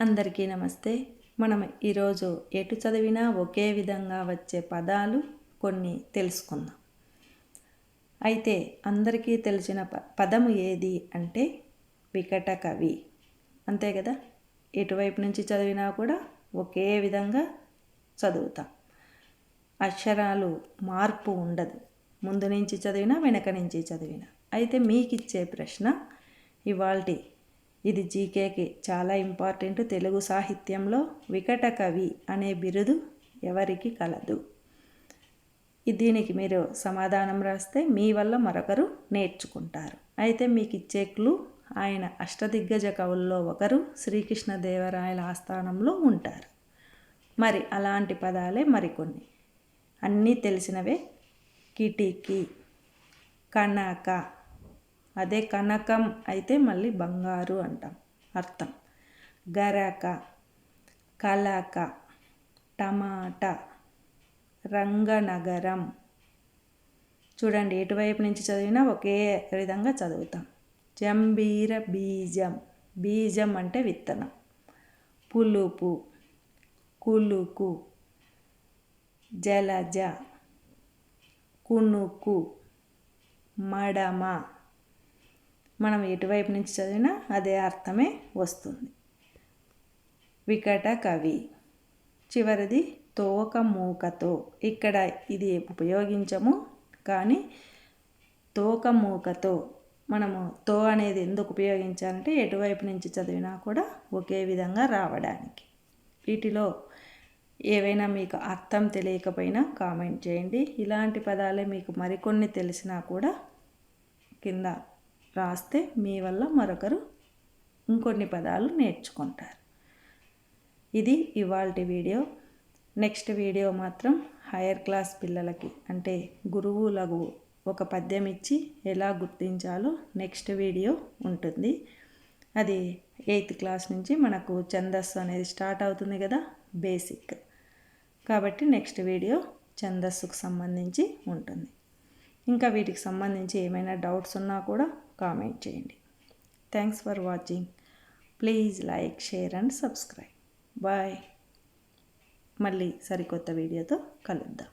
అందరికీ నమస్తే. మనం ఈరోజు ఎటు చదివినా ఒకే విధంగా వచ్చే పదాలు కొన్ని తెలుసుకుందాం. అయితే అందరికీ తెలిసిన ప పదము ఏది అంటే వికట కవి. అంతే కదా? ఎటువైపు నుంచి చదివినా కూడా ఒకే విధంగా చదువుతాం. అక్షరాలు మార్పు ఉండదు. ముందు నుంచి చదివినా వెనక నుంచి చదివినా. అయితే మీకు ఇచ్చే ప్రశ్న ఇవాల్టి ఇది జీకేకి చాలా ఇంపార్టెంట్ తెలుగు సాహిత్యంలో వికట కవి అనే బిరుదు ఎవరికి కలదు. దీనికి మీరు సమాధానం రాస్తే మీ వల్ల మరొకరు నేర్చుకుంటారు. అయితే మీకు ఇచ్చే క్లూ ఆయన అష్టదిగ్గజ కవుల్లో ఒకరు శ్రీకృష్ణదేవరాయల ఆస్థానంలో ఉంటారు. మరి అలాంటి పదాలే మరికొన్ని. అన్నీ తెలిసినవే. కిటికీ కనక అదే కనకం అయితే మళ్ళీ బంగారు అంటాం. అర్థం. గరక కలక టమాటా రంగనగరం. చూడండి ఎటువైపు నుంచి చదివినా ఒకే విధంగా చదువుతాం. జంబీర బీజం. బీజం అంటే విత్తనం. పులుపు కులుకు జలజ కునుకు మడమ. మనం ఎటువైపు నుంచి చదివినా అదే అర్థమే వస్తుంది. వికట కవి. చివరిది తోక మూకతో. ఇక్కడ ఇది ఉపయోగించము కానీ తోక మూకతో. మనము తో అనేది ఎందుకు ఉపయోగించాలంటే ఎటువైపు నుంచి చదివినా కూడా ఒకే విధంగా రావడానికి. వీటిలో ఏవైనా మీకు అర్థం తెలియకపోయినా కామెంట్ చేయండి. ఇలాంటి పదాలే మీకు మరికొన్ని తెలిసినా కూడా కింద రాస్తే మీ వల్ల మరొకరు ఇంకొన్ని పదాలు నేర్చుకుంటారు. ఇది ఇవాళ వీడియో. నెక్స్ట్ వీడియో మాత్రం హైయర్ క్లాస్ పిల్లలకి అంటే గురువు లఘు ఒక పద్యం ఇచ్చి ఎలా గుర్తించాలో నెక్స్ట్ వీడియో ఉంటుంది. అది ఎయిత్ క్లాస్ నుంచి మనకు ఛందస్సు అనేది స్టార్ట్ అవుతుంది కదా బేసిక్. కాబట్టి నెక్స్ట్ వీడియో ఛందస్సుకు సంబంధించి ఉంటుంది. ఇంకా వీటికి సంబంధించి ఏమైనా డౌట్స్ ఉన్నా కూడా కామెంట్ చేయండి. Thanks for watching please like share and subscribe bye మళ్ళీ సరికొత్త వీడియోతో కలుద్దాం.